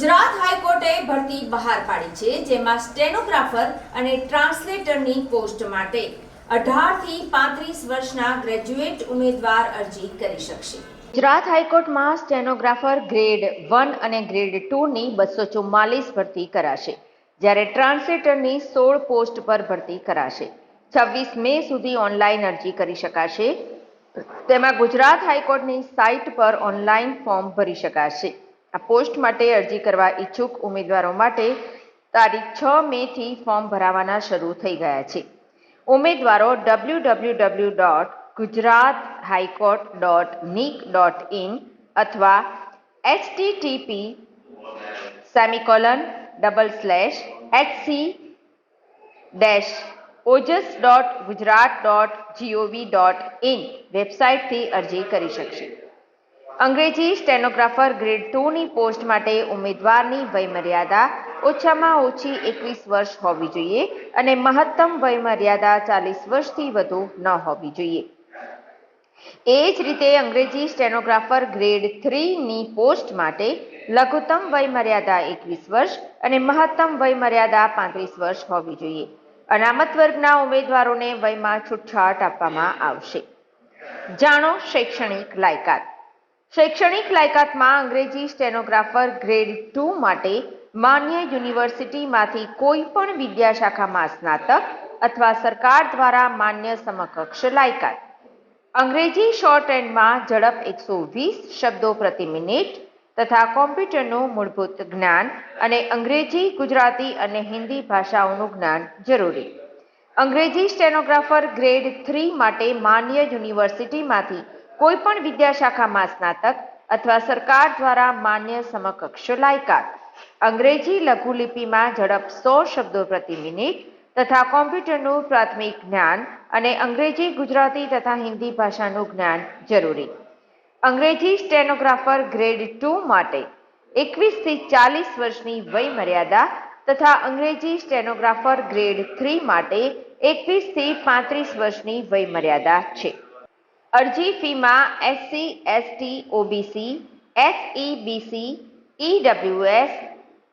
કરવાની છે, જેમાં સ્ટેનોગ્રાફર અને ટ્રાન્સલેટરની પોસ્ટ માટે અઢારથી પાંત્રીસ વર્ષના ગ્રેજ્યુએટ ઉમેદવાર અરજી કરી શકશે. ગુજરાત હાઈકોર્ટમાં સ્ટેનોગ્રાફર ગ્રેડ વન અને ગ્રેડ ટુની બસો ચુમ્માલીસ ભરતી કરાશે, જ્યારે ટ્રાન્સલેટરની સોળ પોસ્ટ પર ભરતી કરાશે. છવ્વીસ મે સુધી ઓનલાઈન અરજી કરી શકાશે. તેમાં ગુજરાત હાઈકોર્ટની સાઇટ પર ઓનલાઈન ફોર્મ ભરી શકાશે. આ પોસ્ટ માટે અરજી કરવા ઈચ્છુક ઉમેદવારો માટે તારીખ છ મે થી ફોર્મ ભરાવાના શરૂ થઈ ગયા છે. ઉમેદવારો W W W dot Gujarat high court dot NIC dot in અથવા HTTP semicolon double slash HC dash Ojas dot Gujarat dot G O V dot in વેબસાઇટથી અરજી કરી શકશે. અંગ્રેજી સ્ટેનોગ્રાફર ગ્રેડ ટુની પોસ્ટ માટે ઉમેદવારની વયમર્યાદા ઓછામાં ઓછી એકવીસ વર્ષ હોવી જોઈએ અને મહત્તમ વયમર્યાદા ચાલીસ વર્ષથી વધુ ન હોવી જોઈએ. એ જ રીતે અંગ્રેજી સ્ટેનોગ્રાફર ગ્રેડ થ્રીની પોસ્ટ માટે લઘુત્તમ વયમર્યાદા એકવીસ વર્ષ અને મહત્તમ વયમર્યાદા પાંત્રીસ વર્ષ હોવી જોઈએ. અનામત વર્ગના ઉમેદવારોને વયમાં છૂટછાટ આપવામાં આવશે. જાણો શૈક્ષણિક લાયકાત. શૈક્ષણિક લાયકાતમાં અંગ્રેજી સ્ટેનોગ્રાફર ગ્રેડ ટુ માટે માન્ય યુનિવર્સિટીમાંથી કોઈ પણ વિદ્યાશાખામાં સ્નાતક અથવા સરકાર દ્વારા માન્ય સમકક્ષ લાયકાત. અંગ્રેજી શોર્ટ હેન્ડમાં ઝડપ એકસો વીસ શબ્દો પ્રતિ મિનિટ તથા કોમ્પ્યુટરનું મૂળભૂત જ્ઞાન અને અંગ્રેજી, ગુજરાતી અને હિન્દી ભાષાઓનું જ્ઞાન જરૂરી. અંગ્રેજી સ્ટેનોગ્રાફર ગ્રેડ થ્રી માટે માન્ય યુનિવર્સિટીમાંથી કોઈ પણ વિદ્યાશાખામાં સ્નાતક અથવા સરકાર દ્વારા માન્ય સમકક્ષ લાયકાત. અંગ્રેજી લઘુલિપિમાં ઝડપ સો શબ્દો પ્રતિ મિનિટ તથા કોમ્પ્યુટરનું પ્રાથમિક જ્ઞાન અને અંગ્રેજી, ગુજરાતી તથા હિન્દી ભાષાનું જ્ઞાન જરૂરી. અંગ્રેજી સ્ટેનોગ્રાફર ગ્રેડ ટુ માટે એકવીસથી ચાલીસ વર્ષની વય મર્યાદા તથા અંગ્રેજી સ્ટેનોગ્રાફર ગ્રેડ થ્રી માટે એકવીસથી પાંત્રીસ વર્ષની વય મર્યાદા છે. અરજી ફીમાં SC ST OBC SEBC EWS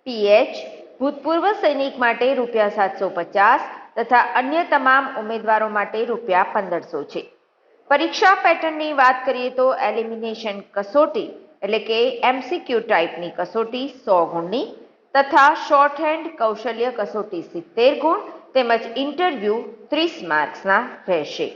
PH ભૂતપૂર્વ સૈનિક માટે રૂપિયા સાતસો પચાસ તથા અન્ય તમામ ઉમેદવારો માટે રૂપિયા પંદરસો છે. પરીક્ષા પેટર્નની વાત કરીએ તો એલિમિનેશન કસોટી એટલે કે એમસીક્યુ ટાઈપની કસોટી સો ગુણની તથા શોર્ટ હેન્ડ કૌશલ્ય કસોટી સિત્તેર ગુણ તેમજ ઇન્ટરવ્યૂ ત્રીસ માર્ક્સના રહેશે.